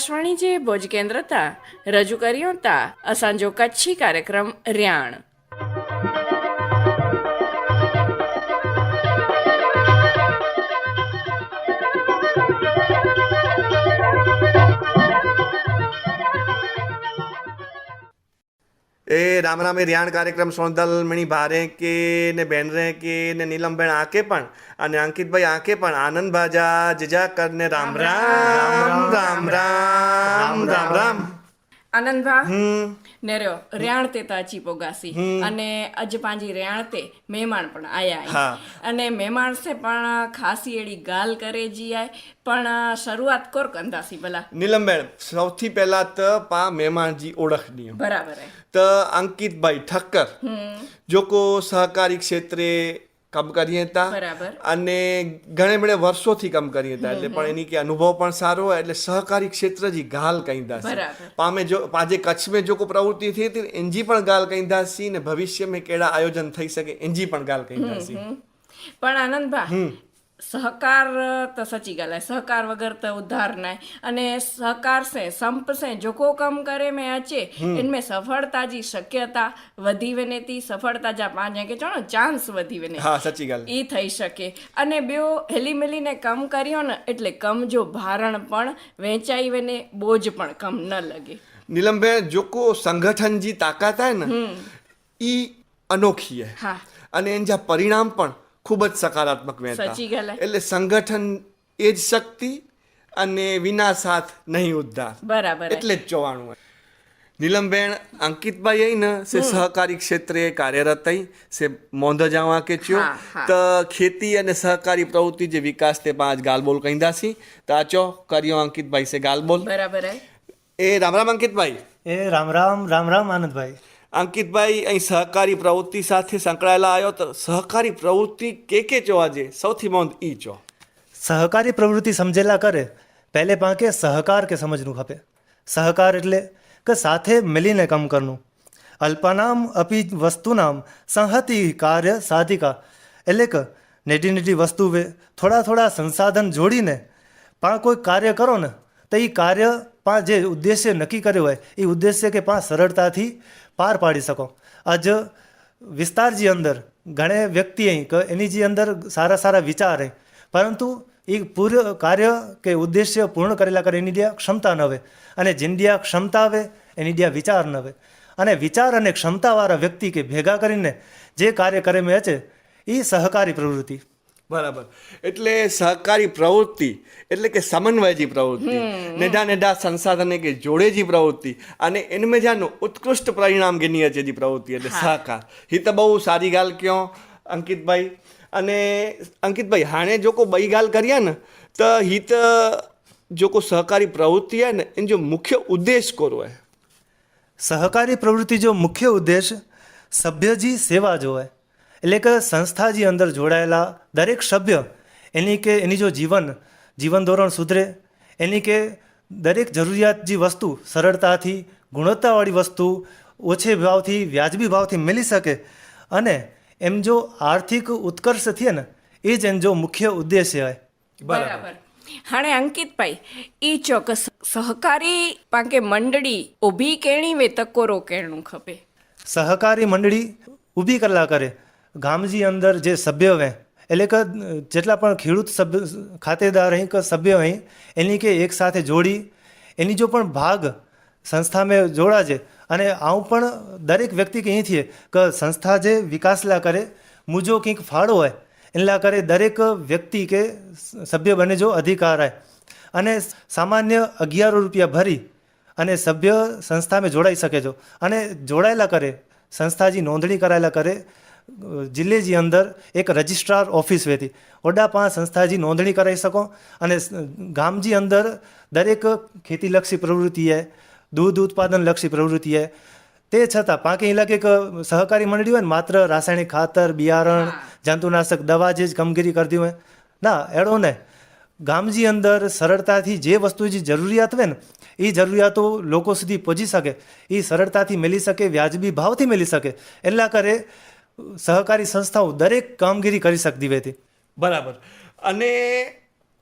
આકાશવાણી જે ભોજ કેન્દ્ર તા રજૂ કર્યો તા અસાંજો કચ્છી કાર્યક્રમ રિયાણ. એ રામ રામ એ રિયાણ કાર્યક્રમ સોનદલમણી ભારે કે ને બેન રે કે ને નીલમબેન આંખે પણ અને અંકિતભાઈ આંખે પણ આનંદ ભાજા જજાકર ને રામ રામ રામ રામ રામ રામ. આનંદભા. હમ. ને રહ્યો રેણ તે તા અચી પોગાસી અને અજ પાંજી રેણતે મહેમાન પણ આયા. અને મહેમાન સે પણ ખાસી એડી ગાલ કરે જી આય પણ શરૂઆત કોર કંદાસી ભલા? નીલમબેન સૌથી પહેલા તો પા મહેમાનજી ઓળખની બરાબર હે. તો અંકિતભાઈ ઠક્કર. જો કો સહકારી ક્ષેત્રે કામ કરીએ હતા અને ઘણે બને વર્ષોથી કામ કરીએ હતા એટલે પણ એની કે અનુભવ પણ સારો હોય એટલે સહકારી ક્ષેત્ર જ ગાલ કહીતા છે. પામે જો આજે કચ્છમાં જો કોઈ પ્રવૃત્તિ થઈ હતી એનજી પણ ગાલ કહીતા સી ને ભવિષ્યમાં કેળા આયોજન થઈ શકે એનજી પણ ગાલ કહીતા પણ આનંદભા સહકાર તો સચી ગયેલા સહકાર વગર તો ઉદ્ધાર નહીં. અને સહકાર સે સંપ સે જો કો કમ કરે મેં અચે ઇનમે સફળતા જી શક્યતા વધી વેને તી સફળતા જા પાંજે કે જાણો ચાન્સ વધી વેને. હા સચી ગલ ઈ થઈ શકે. અને બેઓ હેલી મિલીને કમ કર્યો ને એટલે કમ જો ભારણ પણ વેચાઈ વેને બોજ પણ કમ ન લગે. નીલમબે જો કો સંગઠન જી તાકાત હે ને ઈ અનોખી હે. અને એના પરિણામ પણ ખૂબ જ સકારાત્મક વહેતા. એટલે સંગઠન એ જ શક્તિ અને વિના સાથ નહીં ઉદ્ધાર. બરાબર એટલે જ ચોવાણું હોય નીલમબેન અંકિતભાઈ અહીં ને સે સહકારી ક્ષેત્રે કાર્યરત થઈ સે મોંધ જાવા કે હા. તો ખેતી અને સહકારી પ્રવૃત્તિ જે વિકાસ તે પાંચ ગાલબોલ કહીદાસી તો આ ચો કર્યો અંકિતભાઈ સે ગાલબોલ. બરાબર એ રામ રામ અંકિતભાઈ. એ રામ રામ રામ રામ આનંદભાઈ. અંકિતભાઈ અહીં સહકારી પ્રવૃત્તિ સાથે સંકળાયેલા આવ્યો તો સહકારી પ્રવૃત્તિ કે કે ચો આજે? સૌથી મોંધ ઈ ચો સહકારી પ્રવૃત્તિ સમજેલા કરે, પહેલે પાંકે સહકાર કે સમજનું ખપે. સહકાર એટલે કે સાથે મિલીને કામ કરવું અલ્પાનામ અપી વસ્તુનામ સંહતિ કાર્ય સાધિકા. એટલે કે નેટી નેટી વસ્તુ વે, થોડા થોડા સંસાધન જોડીને પા કોઈ કાર્ય કરો ને, તો એ કાર્ય પા જે ઉદ્દેશ્ય નક્કી કર્યો હોય એ ઉદ્દેશ્ય કે પા સરળતાથી પાર પાડી શકો. આજ વિસ્તારજી અંદર ઘણે વ્યક્તિ અહીં કે એની જે અંદર સારા સારા વિચાર. હે પરંતુ એ પૂર્ણ કાર્ય કે ઉદ્દેશ્ય પૂર્ણ કરેલા કરે એની ત્યાં ક્ષમતા ન હોય અને જેની ક્ષમતા આવે, એની ત્યાં વિચાર ન હોય અને વિચાર અને ક્ષમતાવાળા વ્યક્તિ કે ભેગા કરીને જે કાર્ય કરે મેં છે એ સહકારી પ્રવૃત્તિ. બરાબર. એટલે સહકારી પ્રવૃત્તિ એટલે કે સમન્વયજી પ્રવૃત્તિ નેડા નેડા સંસાધને કે જોડેજી પ્રવૃત્તિ અને એનમે જાનું ઉત્કૃષ્ટ પરિણામ ગેની છે જે પ્રવૃત્તિ એટલે સહકાર. એ તો બહુ સારી ગાલ કયો અંકિતભાઈ. અને અંકિતભાઈ હાણે જો કો બઈ ગાલ કર્યા ને તો હિત જો કો સહકારી પ્રવૃત્તિ હે ને એનો જો મુખ્ય ઉદ્દેશ કોરો હે સહકારી પ્રવૃત્તિ જો મુખ્ય ઉદ્દેશ સભ્યજી સેવા જો હોય એટલે કે સંસ્થા જે અંદર જોડાયેલા દરેક સભ્ય એની કે એની જો જીવન જીવન ધોરણ સુધરે એની કે દરેક જરૂરિયાત જે વસ્તુ સરળતાથી ગુણવત્તાવાળી વસ્તુ ઓછે ભાવથી વ્યાજબી ભાવથી મળી શકે અને એમ જો આર્થિક ઉત્કર્ષ થયે ને એ જ એમ જો મુખ્ય ઉદ્દેશ્ય હોય. બરાબર. હાણે અંકિતભાઈ એ ચોક્કસ સહકારી પાંકે મંડળી ઊભી કેણી વે તકોરો કેણું ખપે? સહકારી મંડળી ઊભી કરલા કરે ગામજી અંદર જે સભ્ય હોય એટલે કે જેટલા પણ ખેડૂત સભ્ય, ખાતેદાર અહીં કે સભ્ય અહીં, એની કે એક સાથે જોડી, એની જો પણ ભાગ સંસ્થામાં જોડાજે અને આવું પણ દરેક વ્યક્તિ કે અહીંથી કે સંસ્થા જે વિકાસલા કરે, મુજો કંઈક ફાળો હોય એના કરે દરેક વ્યક્તિ કે સભ્ય બને જો અધિકાર હોય અને સામાન્ય અગિયારો રૂપિયા ભરી અને સભ્ય સંસ્થામાં જોડાઈ શકે છો અને જોડાયેલા કરે, સંસ્થાજી નોંધણી કરાયેલા કરે અ, જિલ્લેજી અંદર એક રજિસ્ટ્રાર ઓફિસ વેતી. ઓડા પાંચ સંસ્થાજી નોંધણી કરાવી શકો અને ગામજી અંદર દરેક ખેતીલક્ષી પ્રવૃત્તિ હે દૂધ ઉત્પાદનલક્ષી પ્રવૃત્તિએ તે છતાં પાકે ઇલાકે સહકારી મંડળી હોય ને માત્ર રાસાયણિક ખાતર બિયારણ જંતુનાશક દવા જે જ કામગીરી કરતી હોય. ના એડો ને. ગામજી અંદર સરળતાથી જે વસ્તુ જે જરૂરિયાત હોય ને એ જરૂરિયાતો લોકો સુધી પહોંચી શકે. એ સરળતાથી મેળવી શકે વ્યાજબી ભાવથી મેળવી શકે. એટલા કરે સહકારી સંસ્થાઓ દરેક કામગીરી કરી શકતી હતી બરાબર. અને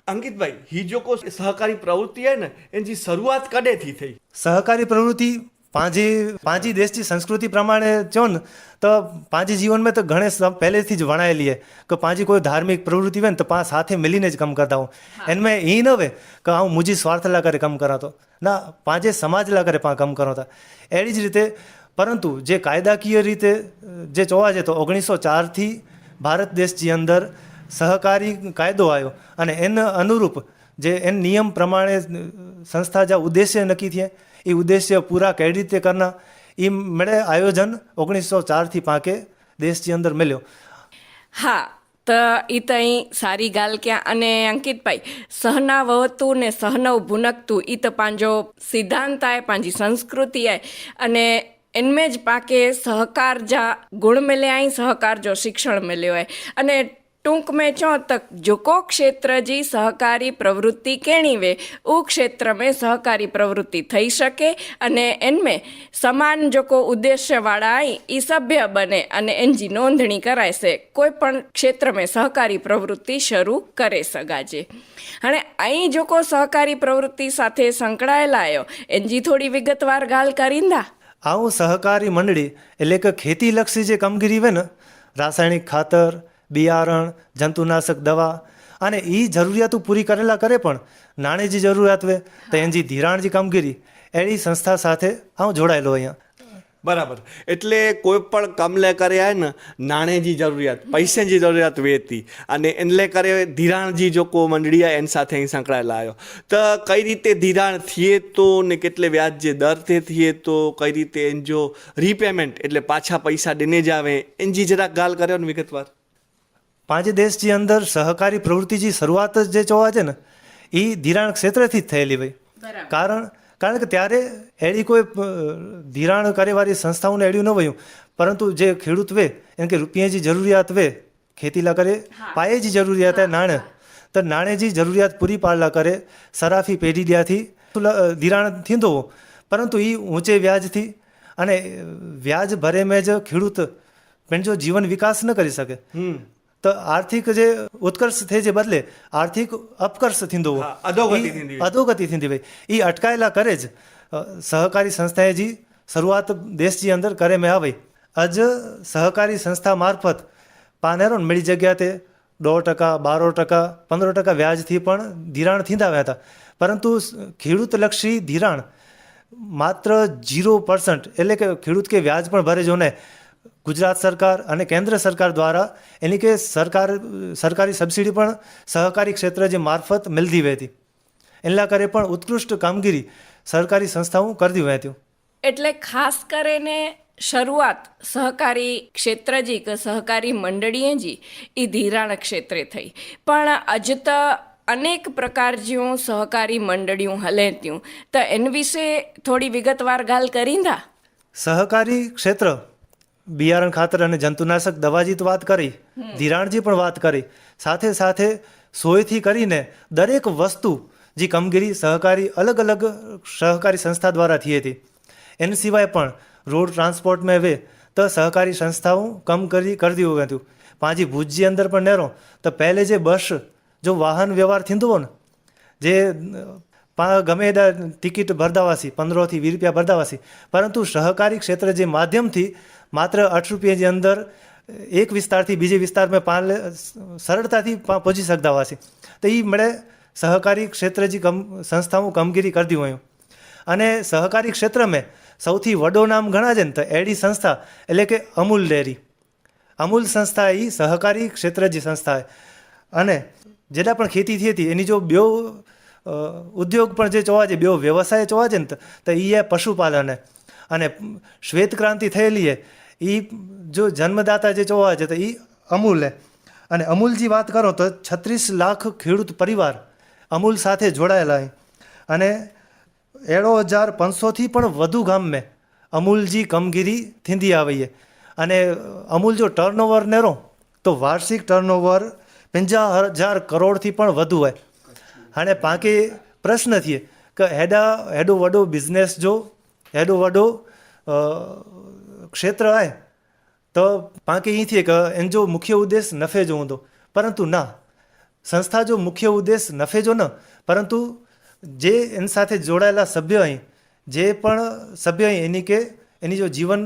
અંકિતભાઈ હી જો કો સહકારી પ્રવૃત્તિ હે ને એની શરૂઆત કડેથી થઈ? સહકારી પ્રવૃત્તિ પાંજી પાંજી દેશની સંસ્કૃતિ પ્રમાણે જો ને તો પાંજી જીવનમાં તો ઘણે પહેલેથી જ વણાયેલી છે કે પાંજી કોઈ ધાર્મિક પ્રવૃત્તિ હોય ને તો પાંચ સાથે મિલીને જ કામ કરતા હું. એનમાં એ ન હોય કે હું મુજી સ્વાર્થ લા કરે કામ કરાતો. ના પાંજે સમાજ લા કરે પા કામ કરાતા. એવી જ રીતે પરંતુ જે કાયદાકીય રીતે જે જોવા જાય તો ઓગણીસો ચારથી ભારત દેશની અંદર સહકારી કાયદો આવ્યો અને એના અનુરૂપ જે એન નિયમ પ્રમાણે સંસ્થા જા ઉદ્દેશ્ય નક્કી થયા, એ ઉદ્દેશ્ય પૂરા કઈ રીતે કરના એ મળે આયોજન ઓગણીસો ચારથી પાંકે દેશની અંદર મળ્યો હા, તો એ તો અહીં સારી ગાલ ક્યાં, અને અંકિતભાઈ સહના વહતું ને સહનવ ભૂનકતું એ તો પાંજો સિદ્ધાંત આય, પાંજી સંસ્કૃતિ આય, અને એનમે જ પાકે સહકાર જા ગુણ મેલે આઈ સહકાર જો શિક્ષણ મેલ્યો હોય. અને ટૂંક મેં ચો તક જોકો ક્ષેત્ર જી સહકારી પ્રવૃત્તિ કેણીવે ઉ ક્ષેત્ર મેં સહકારી પ્રવૃત્તિ થઈ શકે. અને એનમે સમાન જોકો ઉદ્દેશ્યવાળા આઈ એ સભ્ય બને અને એનજી નોંધણી કરાશે કોઈ પણ ક્ષેત્ર મેં સહકારી પ્રવૃત્તિ શરૂ કરે સગાજે. અને અહીં જોકો સહકારી પ્રવૃત્તિ સાથે સંકળાયેલા આવ્યો એનજી થોડી વિગતવાર ગાલ કરીંદા આવું સહકારી મંડળી એટલે કે ખેતીલક્ષી જે કામગીરી હોય ને રાસાયણિક ખાતર બિયારણ જંતુનાશક દવા અને એ જરૂરિયાતો પૂરી કરેલા કરે પણ નાણે જે જરૂરિયાત હોય તો એની ધિરાણ જે કામગીરી એની સંસ્થા સાથે હું જોડાયેલો અહીંયા. બરાબર. એટલે કોઈ પણ કમલે કરે હે ને નાણેજી જરૂરિયાત પૈસાની જરૂરિયાત વેતી. અને એનલે કરે ધિરાણજી જો કો મંડળી આ એની સાથે અહીં સંકળાયેલા આવ્યો તો કઈ રીતે ધિરાણ થઈએ તો ને કેટલે વ્યાજ જે દર તે થઈએ તો કઈ રીતે એન જો રીપેમેન્ટ એટલે પાછા પૈસા દેને જ આવે એનજી જરાક ગાલ કર્યો ને વિગતવાર. પાંચ દેશની અંદર સહકારી પ્રવૃત્તિની શરૂઆત જ જે જોવા છે ને એ ધિરાણ ક્ષેત્રથી જ થયેલી ભાઈ કારણ કારણ કે ત્યારે એડી કોઈ ધિરાણ કરેવાળી સંસ્થાઓને એડ્યું ન વયું. પરંતુ જે ખેડૂત વે એમ કે રૂપિયાની જરૂરિયાત વે ખેતીલા કરે પાયેજી જરૂરિયાત હે નાણે. તો નાણેજી જરૂરિયાત પૂરી પાડલા કરે સરાફી પેઢી દ્યાથી ધિરાણ થીંદો. પરંતુ એ ઊંચે વ્યાજથી અને વ્યાજ ભરે મેં જ ખેડૂત પણ જો જીવન વિકાસ ન કરી શકે આર્થિક જે ઉત્કર્ષ થઈ જે બદલે આર્થિક અપકર્ષ થીંદો હો. હા, અધોગતિ ઈ થીંદી. અધોગતિ થીંદી ભાઈ એ અટકાયેલા કરે જ અ, સહકારી સંસ્થાએ જી શરૂઆત દેશની અંદર કરે મેં આવે અજ સહકારી સંસ્થા મારફત પાનેરો ને મળી જગ્યા તે દોઢ ટકા બારો ટકા પંદર ટકા વ્યાજથી પણ ધિરાણ થીંદાવ્યા હતા પરંતુ ખેડૂતલક્ષી ધિરાણ માત્ર જીરો પર્સન્ટ એટલે કે ખેડૂત કે વ્યાજ પણ ભરે જો ને ગુજરાત સરકાર અને કેન્દ્ર સરકાર દ્વારા એની કે સરકાર સરકારી સબસિડી પણ સહકારી ક્ષેત્ર જે મારફત મિલતી વહેતી. એના કરે પણ ઉત્કૃષ્ટ કામગીરી સરકારી સંસ્થાઓ કરતી વહેતી. એટલે ખાસ કરીને શરૂઆત સહકારી ક્ષેત્રજી કે સહકારી મંડળીએજી એ ધિરાણ ક્ષેત્રે થઈ. પણ અજ તો અનેક પ્રકાર જેવું સહકારી મંડળીઓ હલે ત્યું તો એન વિશે થોડી વિગતવાર ગાલ કરીંદા સહકારી ક્ષેત્ર બિયારણ ખાતર અને જંતુનાશક દવાજી તો વાત કરી ધિરાણજી પણ વાત કરી. સાથે સાથે સોયથી કરીને દરેક વસ્તુ જે કામગીરી સહકારી અલગ અલગ સહકારી સંસ્થા દ્વારા થઈ હતી. એની સિવાય પણ રોડ ટ્રાન્સપોર્ટમાં હવે તો સહકારી સંસ્થાઓ કમ કરી કરતી હોય હતું. પાંજી ભુજની અંદર પણ નેરો તો પહેલે જે બસ જો વાહન વ્યવહાર થીંદો ને જે પા ગમે એના ટિકિટ ભરદાવાસી પંદરોથી વીસ રૂપિયા ભરદાવાસી પરંતુ સહકારી ક્ષેત્ર જે માધ્યમથી માત્ર આઠ રૂપિયાની અંદર એક વિસ્તારથી બીજે વિસ્તારમાં પાન સરળતાથી પહોંચી શકતા હોવાથી તો એ મળે સહકારી ક્ષેત્ર જે કમ સંસ્થાઓ કામગીરી કરતી હોય. અને સહકારી ક્ષેત્રમાં સૌથી વડો નામ ગણા છે ને તો એડી સંસ્થા, એટલે કે અમૂલ ડેરી. અમૂલ સંસ્થા એ સહકારી ક્ષેત્ર જે સંસ્થા અને જેટલા પણ ખેતી થઈ હતી, એની જો બે ઉદ્યોગ પણ જે જોવા છે બે વ્યવસાય જોવા છે ને તો એ પશુપાલન હે. અને શ્વેત ક્રાંતિ થયેલી છે એ જો જન્મદાતા જે જોવા છે તો એ અમૂલ હે. અને અમૂલજી વાત કરો તો છત્રીસ લાખ ખેડૂત પરિવાર અમૂલ સાથે જોડાયેલા અને એળો હજાર પાંચસોથી પણ વધુ ગામમાં અમૂલજી કામગીરી થીંદી આવીએ અને અમૂલ જો ટર્નઓવર નેરો તો વાર્ષિક ટર્નઓવર પંજા હજાર કરોડથી પણ વધુ હોય અને બાકી પ્રશ્ન થઈએ કે હેડા, હેડો વડો બિઝનેસ જો હેડો વડો ક્ષેત્ર હોય તો પાકે થઈએ કે એનો જો મુખ્ય ઉદ્દેશ નફે જો ઊંધો. પરંતુ ના, સંસ્થા જો મુખ્ય ઉદ્દેશ નફે જો ન, પરંતુ જે એની સાથે જોડાયેલા સભ્ય અહીં, જે પણ સભ્ય અહીં એની કે એની જો જીવન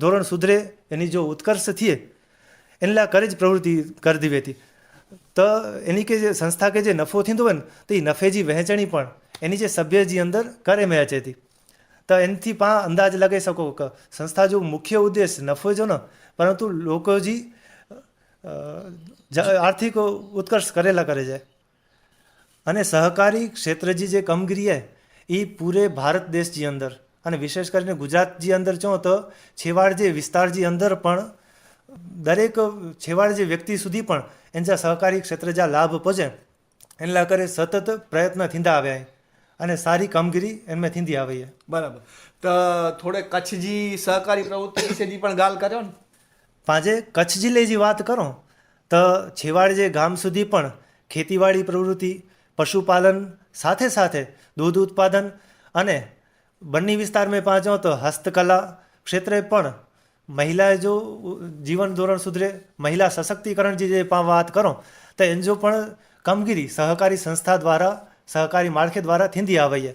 ધોરણ સુધરે, એની જો ઉત્કર્ષ થઈએ એનલા કરે જ પ્રવૃત્તિ કરી દીધી હતી તો એની કે જે સંસ્થા કે જે નફો થીંદો હોય ને, તો એ નફેજી વહેંચણી પણ એની જે સભ્યજી અંદર કરે મેચ હતી તો એનાથી પણ અંદાજ લગાવી શકો કે. સંસ્થા જો મુખ્ય ઉદ્દેશ નફો જો ને પરંતુ લોકો જી આર્થિક ઉત્કર્ષ કરેલા કરે છે. અને સહકારી ક્ષેત્રજી જે કામગીરી હે એ પૂરે ભારત દેશજી અંદર. અને વિશેષ કરીને ગુજરાતજી અંદર જો તો છેવાડ જે વિસ્તારજી અંદર પણ, દરેક છેવાડ જે વ્યક્તિ સુધી પણ એના સહકારી ક્ષેત્ર જ્યાં લાભ પહોંચે. એના કરે સતત પ્રયત્ન થીંદા આવ્યા અને સારી કામગીરી એમને થીંદી આવી છે બરાબર. તો થોડે કચ્છજી સહકારી પ્રવૃત્તિ વિશેજી પણ ગાલ કર્યો ને? પાંજે કચ્છ જિલ્લેજી વાત કરો તો છેવાડ જે ગામ સુધી પણ ખેતીવાડી પ્રવૃત્તિ પશુપાલન સાથે સાથે દૂધ ઉત્પાદન અને બંને વિસ્તારમાં પાંચો તો હસ્તકલા ક્ષેત્રે પણ મહિલાએ જો જીવન ધોરણ સુધરે મહિલા સશક્તિકરણ જે વાત કરો તો એની જો પણ કામગીરી સહકારી સંસ્થા દ્વારા સહકારી માળખે દ્વારા થીંદી આવે છે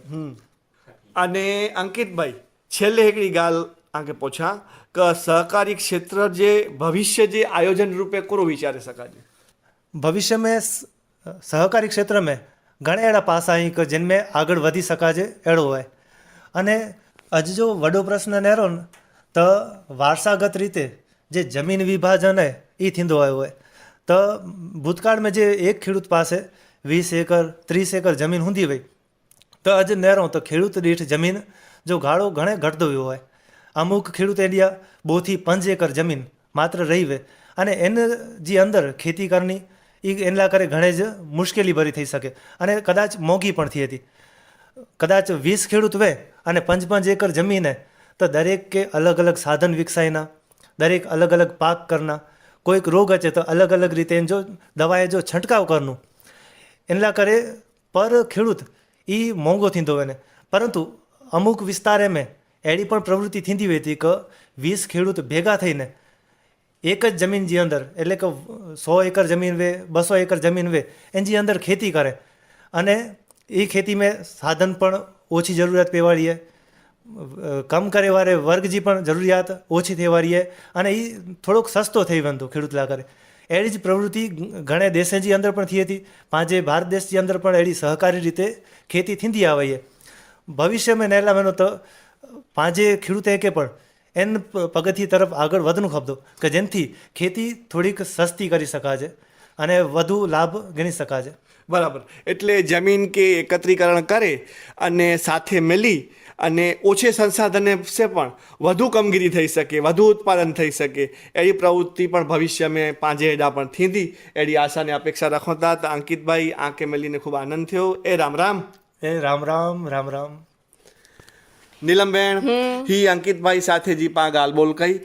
અને અંકિતભાઈ છેલ્લે એકડી ગાલ આગે પૂછા કે સહકારી ક્ષેત્ર જે ભવિષ્ય જે આયોજન રૂપે કોરો વિચારી શકાય भविष्य में स- सहकारी क्षेत्र में ઘણા એડા પાસા અહીં કે જેનમે આગળ વધી શકાશે એડો હોય અને હજુ જો વડો પ્રશ્ન નેરો ને તો વારસાગત રીતે જે જમીન વિભાજન હે એ થીંદો આવ્યો હોય તો ભૂતકાળમાં જે એક ખેડૂત પાસે વીસ એકર, ત્રીસ એકર જમીન ઊંધી હોય તો અજ નેરો, તો ખેડૂત દીઠ જમીન જો ગાળો ઘણે ઘટતો હોય. હોય અમુક ખેડૂત એરિયા બોથી પંચ એકર જમીન માત્ર રહી હોય અને એને જે અંદર ખેતી કરની એ એના કરે ઘણે જ મુશ્કેલી ભરી થઈ શકે. અને કદાચ મોંઘી પણ થઈ હતી. કદાચ વીસ ખેડૂત વે અને પંચ પંચ એકર જમીન, તો દરેક કે અલગ અલગ સાધન વિકસાયના, દરેક અલગ અલગ પાક કરના. કોઈક રોગ હશે તો અલગ અલગ રીતે જો દવાએ જો છંટકાવ કરનું. એના કરે પર ખેડૂત. એ મોંઘો હોય ને પરંતુ અમુક વિસ્તારે મેં એડી પણ પ્રવૃત્તિ થીંદી હોય હતી કે વીસ ખેડૂત ભેગા થઈને એક જ જમીન જે અંદર, એટલે કે સો એકર જમીન વે, બસો એકર જમીન વે એની અંદર ખેતી કરે. અને એ ખેતીમાં સાધન પણ ઓછી જરૂરિયાત પેવાડીએ. કમ કરે વારે વર્ગજી પણ જરૂરિયાત ઓછી થઈ વારીએ અને એ થોડોક સસ્તો થઈ બનતો ખેડૂત લા કરે. એડી જ પ્રવૃત્તિ ઘણે દેશેજી અંદર પણ થઈ હતી. પાંચે ભારત દેશની અંદર પણ એવી સહકારી રીતે ખેતી થીંદી આવે છે ભવિષ્યમાં નહેલા મહિનો તો પાંચે ખેડૂતે કે પણ એન પગથી તરફ આગળ વધનું ખપતો કે જેનાથી ખેતી થોડીક સસ્તી કરી શકાશે અને વધુ લાભ ગણી શકાશે બરાબર. એટલે જમીન કે એકત્રીકરણ કરે અને સાથે મળી અને ઓછે સંસાધને છે પણ વધુ કામગીરી થઈ શકે વધુ ઉત્પાદન થઈ શકે. એવી પ્રવૃત્તિ પણ ભવિષ્યમાં પાંજે હેડા પણ થીંદી એવી આશાની અપેક્ષા રાખોતા તો અંકિતભાઈ આંખે મળીને ખૂબ આનંદ થયો. એ રામ રામ. એ રામ રામ રામ રામ. નીલમબેન હી અંકિતભાઈ સાથે જી પા ગાલબોલ કઈ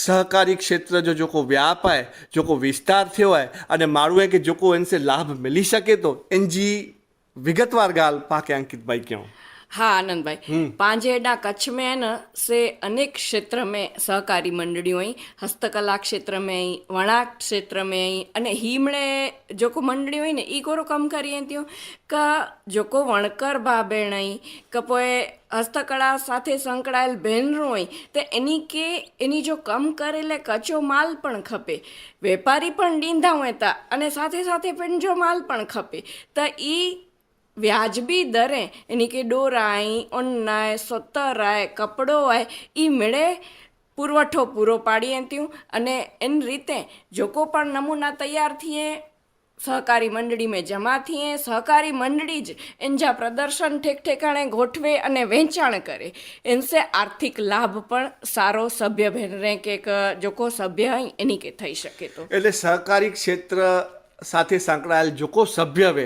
સહકારી ક્ષેત્ર જો જોકો વ્યાપ હે જોકો વિસ્તાર થયો હે અને મારું એ કે જોકો એનસે લાભ મળી શકે તો એનજી વિગતવાર ગાલ પાકે અંકિતભાઈ ક્યાં. हाँ आनंद भाई पांजेडा कच्छ में है न से अनेक क्षेत्र में सहकारी मंडलियों आई हस्तकला क्षेत्र में आई वणाक क्षेत्र में आई અને હીમણે જોકો મંડળીઓ હોય ને એ કોરો કમ કરીએ ત્યો કે જોકો વણકર ભા બેણ आई કે પોએ હસ્તકળા સાથે સંકળાયેલ બહેનરું હોય તો એની કે એની જો કમ કરેલે કચો માલ પણ ખપે વેપારી પણ ડીંધા હોય તા અને સાથે સાથે પણ જો માલ પણ ખપે તો એ વ્યાજબી દરે એની કે ડોરાય ઓન્નાય સોતરાય કપડો આય એ મેળે પુરવઠો પૂરો પાડીએ ત્યું. અને એની રીતે જોકો પણ નમૂના તૈયાર થઈએ સહકારી મંડળી મેં જમા થઈએ સહકારી મંડળી જ એનજા પ્રદર્શન ઠેક ઠેકાણે ગોઠવે અને વેચાણ કરે. એનસે આર્થિક લાભ પણ સારો સભ્ય બહેનરે કે જોકો સભ્ય એની કે થઈ શકે તો. એટલે સહકારી ક્ષેત્ર સાથે સંકળાયેલ જો કો સભ્ય વે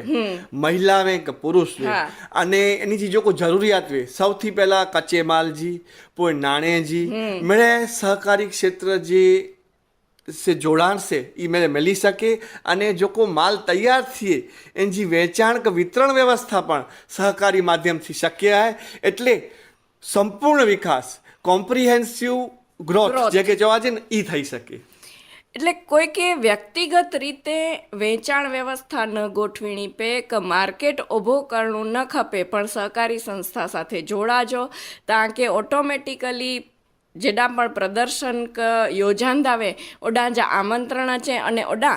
મહિલા વે કે પુરુષ વે. અને એની જે જો કો જરૂરિયાત વે સૌથી પહેલા કચ્ચે માલજી પોઈ નાણેજી મેળે સહકારી ક્ષેત્ર જે સે જોડાણ છે એ મેળે મળી શકે અને જો કો માલ તૈયાર થઈએ એની વેચાણ કે વિતરણ વ્યવસ્થા પણ સહકારી માધ્યમથી શક્ય હે એટલે સંપૂર્ણ વિકાસ કોમ્પ્રિહેન્સિવ ગ્રોથ જે કે જોવા જઈએ ને એ થઈ શકે. એટલે કોઈકે વ્યક્તિગત રીતે વેચાણ વ્યવસ્થા ન ગોઠવીણી પે, કે માર્કેટ ઊભો કરવું ન ખપે, પણ સહકારી સંસ્થા સાથે જોડાજો, તાં કે ઓટોમેટિકલી જેડા પણ પ્રદર્શન યોજાંદાવે ઓડા જ આમંત્રણ છે અને ઓડા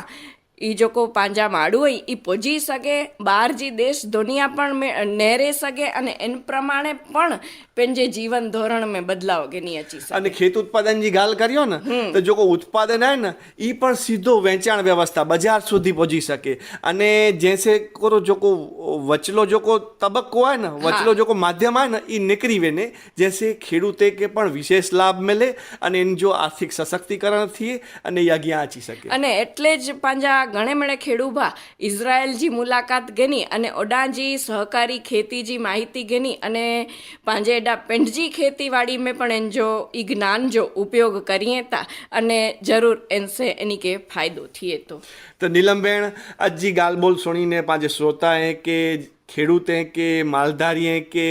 એ જોકો પાંજા માડું હોય એ પહોંચી શકે બહાર જી દેશ દુનિયા પણ નેરે શકે અને એન પ્રમાણે પણ પેંજે જીવન ધોરણ મેં બદલાવ ગેની અચી શકે અને ખેત ઉત્પાદન જે ગાલ કર્યો ને તો જો કોઈ ઉત્પાદન આવે ને એ પણ સીધો વેચાણ વ્યવસ્થા બજાર સુધી પહોંચી શકે અને જેસે કરો જો કો વચલો જો કો તબક્કો હોય ને વચલો જો કો માધ્યમ હોય ને એ નીકળી વેને. જેસે ખેડૂતે કે પણ વિશેષ લાભ મળે અને એનું જો આર્થિક સશક્તિકરણ થઈએ અને એ આગળ આચી શકે અને એટલે જ પાંજા ઘણે મળે ખેડૂભા. ઇઝરાયલજી મુલાકાત ઘેની અને ઓડાજી સહકારી ખેતીજી માહિતી ઘેની અને પાંજે એડા પેંડજી ખેતીવાડી में પણ એન જો ઈ જ્ઞાન જો ઉપયોગ કરીએ તા અને જરૂર એનસે એની કે ફાયદો થઈએ તો. નીલમબેન અજી ગાલ બોલ સુણીને પાંજે શ્રોતા હે કે ખેડૂતે કે માલધારીએ કે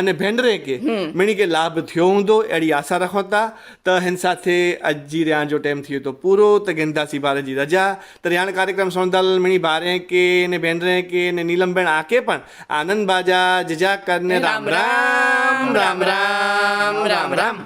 અને ભેંડરે કે મેણી કે લાભ થયો ઊંધો એડી આશા રખોતા. તો હિન સાથે અજી રહ્યા જો ટાઈમ થયો તો પૂરો. તો ગેંદાસી બારેજી રજા. તો રહ્યા કાર્યક્રમ સોનદાલ મેણી બારે કે ને ભેંડરે કે ને નીલમબેન આકે પણ આનંદ બાજા જજા કરને રામ રામ રામ રામ રામ રામ.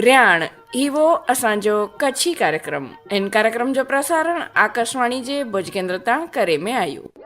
रियाण हीवो असांजो कच्छी कार्यक्रम इन कार्यक्रम जो प्रसारण आकाशवाणी जे भुज केंद्र तां करे में आयो